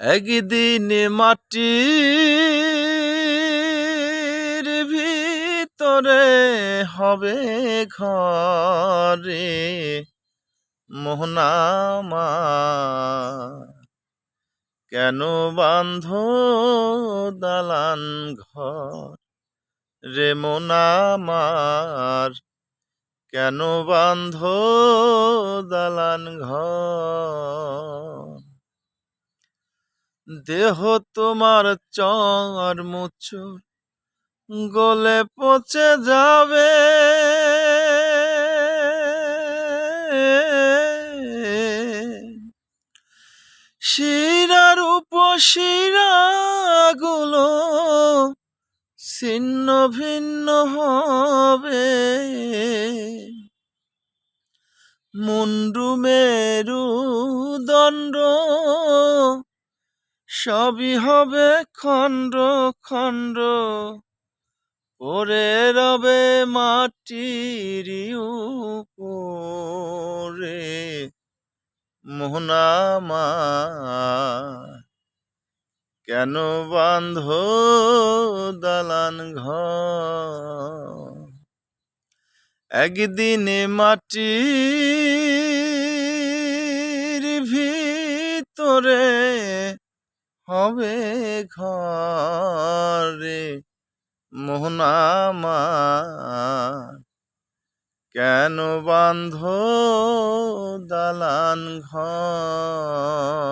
একদিন মাটির ভিতরে হবে ঘরে মোহনামা। কেন বান্ধ দালান ঘর রে মোনামার কেন বান্ধ দালান ঘর? দেহ তোমার চর মুচুর গলে পচে যাবে। শিরার উপশিরাগুলো ছিন্ন ভিন্ন হবে। মুন্ডু মেরু দণ্ড সবই হবে খণ্ড খণ্ড পরে রবে মাটির উপরে মোহনামা কেন বান্ধ দালান ঘর? একদিনে মাটির হবে ঘরে মোহনামা কেন বান্ধ দালান ঘর?